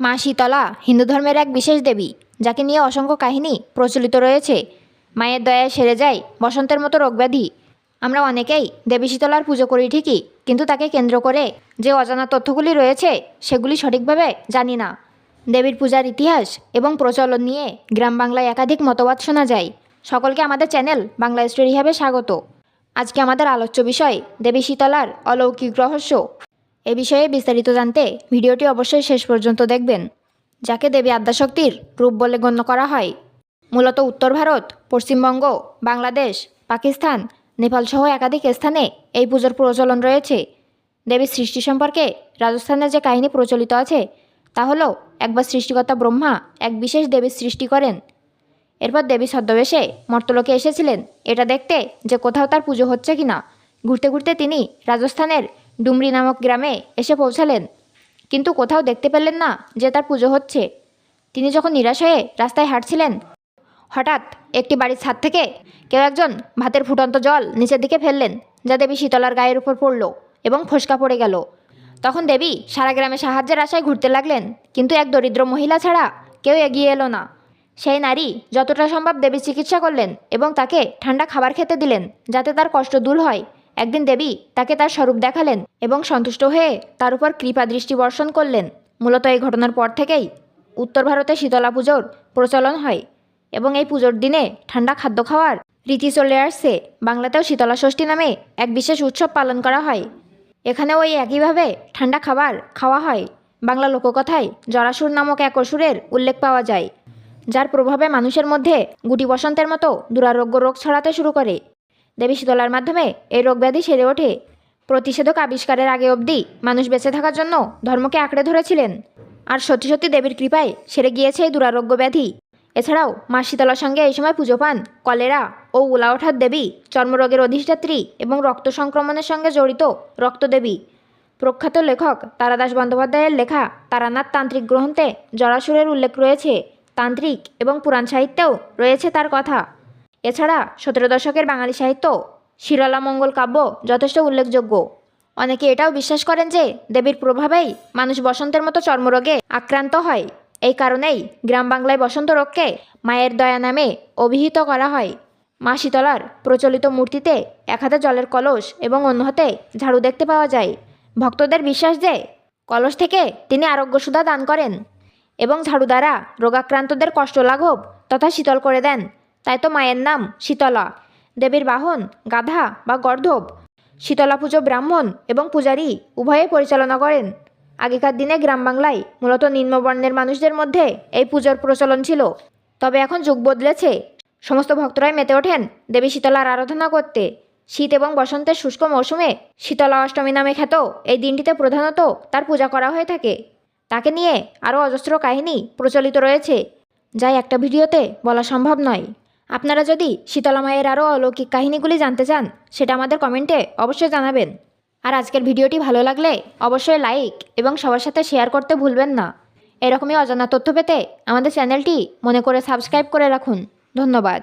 মা শীতলা, হিন্দু ধর্মের এক বিশেষ দেবী, যাকে নিয়ে অসংখ্য কাহিনী প্রচলিত রয়েছে। মায়ের দয়ায় সেরে যায় বসন্তের মতো রোগব্যাধি। আমরা অনেকেই দেবী শীতলার পুজো করি ঠিকই, কিন্তু তাকে কেন্দ্র করে যে অজানা তথ্যগুলি রয়েছে, সেগুলি সঠিকভাবে জানি না। দেবীর পূজার ইতিহাস এবং প্রচলন নিয়ে গ্রাম বাংলায় একাধিক মতবাদ শোনা যায়। সকলকে আমাদের চ্যানেল বাংলা স্টোরি হবে স্বাগত। আজকে আমাদের আলোচ্য বিষয় দেবী শীতলার অলৌকিক রহস্য। এ বিষয়ে বিস্তারিত জানতে ভিডিওটি অবশ্যই শেষ পর্যন্ত দেখবেন, যাকে দেবী আদ্যাশক্তির রূপ বলে গণ্য করা হয়। মূলত উত্তর ভারত, পশ্চিমবঙ্গ, বাংলাদেশ, পাকিস্তান, নেপালসহ একাধিক স্থানে এই পুজোর প্রচলন রয়েছে। দেবীর সৃষ্টি সম্পর্কে রাজস্থানের যে কাহিনী প্রচলিত আছে, তা হলো একবার সৃষ্টিকর্তা ব্রহ্মা এক বিশেষ দেবীর সৃষ্টি করেন। এরপর দেবী ছদ্মবেশে মর্তলোকে এসেছিলেন। এটা দেখতে যে কোথাও তার পুজো হচ্ছে কি না ঘুরতে ঘুরতে তিনি রাজস্থানের ডুমরি নামক গ্রামে এসে পৌঁছালেন। কিন্তু কোথাও দেখতে পেলেন না যে তার পুজো হচ্ছে। তিনি যখন নিরাশ হয়ে রাস্তায় হাঁটছিলেন, হঠাৎ একটি বাড়ির ছাদ থেকে কেউ একজন ভাতের ফুটন্ত জল নিচের দিকে ফেললেন, যা দেবী শীতলার গায়ের উপর পড়ল এবং ফসকা পড়ে গেল। তখন দেবী সারা গ্রামে সাহায্যের আশায় ঘুরতে লাগলেন, কিন্তু এক দরিদ্র মহিলা ছাড়া কেউ এগিয়ে এলো না। সেই নারী যতটা সম্ভব দেবীর চিকিৎসা করলেন এবং তাকে ঠান্ডা খাবার খেতে দিলেন, যাতে তার কষ্ট দূর হয় একদিন দেবী তাকে তার স্বরূপ দেখালেন এবং সন্তুষ্ট হয়ে তার উপর কৃপা দৃষ্টি বর্ষণ করলেন। মূলত এই ঘটনার পর থেকেই উত্তর ভারতে শীতলা পুজোর প্রচলন হয় এবং এই পুজোর দিনে ঠান্ডা খাদ্য খাওয়ার রীতি চলে আসছে। বাংলাতেও শীতলা ষষ্ঠী নামে এক বিশেষ উৎসব পালন করা হয়। এখানেও ওই একইভাবে ঠান্ডা খাবার খাওয়া হয়। বাংলা লোককথায় জরাসুর নামক এক অসুরের উল্লেখ পাওয়া যায়, যার প্রভাবে মানুষের মধ্যে গুটি বসন্তের মতো দুরারোগ্য রোগ ছড়াতে শুরু করে। দেবী শীতলার মাধ্যমে এই রোগব্যাধি সেরে ওঠে। প্রতিষেধক আবিষ্কারের আগে অবধি মানুষ বেঁচে থাকার জন্য ধর্মকে আঁকড়ে ধরেছিলেন। আর সত্যি সত্যি দেবীর কৃপায় সেরে গিয়েছে এই দুরারোগ্য ব্যাধি। এছাড়াও মা শীতলার সঙ্গে এই সময় পুজো পান, কলেরা ও উলা ওঠার দেবী, চর্মরোগের অধিষ্ঠাত্রী এবং রক্ত সংক্রমণের সঙ্গে জড়িত রক্তদেবী প্রখ্যাত লেখক তারাদাস বন্দ্যোপাধ্যায়ের লেখা তারানাথ তান্ত্রিক গ্রন্থে জরাসুরের উল্লেখ রয়েছে। তান্ত্রিক এবং পুরাণ সাহিত্যেও রয়েছে তার কথা। এছাড়া সতেরো দশকের বাঙালি সাহিত্য, শিরলা মঙ্গল কাব্য যথেষ্ট উল্লেখযোগ্য। অনেকে এটাও বিশ্বাস করেন যে দেবীর প্রভাবেই মানুষ বসন্তের মতো চর্মরোগে আক্রান্ত হয়। এই কারণেই গ্রাম বাংলায় বসন্ত রোগকে মায়ের দয়া নামে অভিহিত করা হয়। মা শীতলার প্রচলিত মূর্তিতে এক হাতে জলের কলস এবং অন্য হাতে ঝাড়ু দেখতে পাওয়া যায়। ভক্তদের বিশ্বাস যে কলস থেকে তিনি আরোগ্য সুধা দান করেন এবং ঝাড়ু দ্বারা রোগাক্রান্তদের কষ্ট লাঘব তথা শীতল করে দেন। তাই তো মায়ের নাম শীতলা। দেবীর বাহন গাধা বা গর্ধব। শীতলা পুজো ব্রাহ্মণ এবং পূজারী উভয়ে পরিচালনা করেন। আগেকার দিনে গ্রাম বাংলায় মূলত নিম্নবর্ণের মানুষদের মধ্যে এই পুজোর প্রচলন ছিল। তবে এখন যুগ বদলেছে। সমস্ত ভক্তরাই মেতে ওঠেন দেবী শীতলার আরাধনা করতে। শীত এবং বসন্তের শুষ্ক মৌসুমে শীতলা অষ্টমী নামে খ্যাত এই দিনটিতে প্রধানত তার পূজা করা হয়ে থাকে। তাকে নিয়ে আরও অজস্র কাহিনী প্রচলিত রয়েছে, যা একটা ভিডিওতে বলা সম্ভব নয়। আপনারা যদি শীতলা মায়ের আরও অলৌকিক কাহিনীগুলি জানতে চান, সেটা আমাদের কমেন্টে অবশ্যই জানাবেন। আর আজকের ভিডিওটি ভালো লাগলে অবশ্যই লাইক এবং সবার সাথে শেয়ার করতে ভুলবেন না। এরকমই অজানা তথ্য পেতে আমাদের চ্যানেলটি মনে করে সাবস্ক্রাইব করে রাখুন। ধন্যবাদ।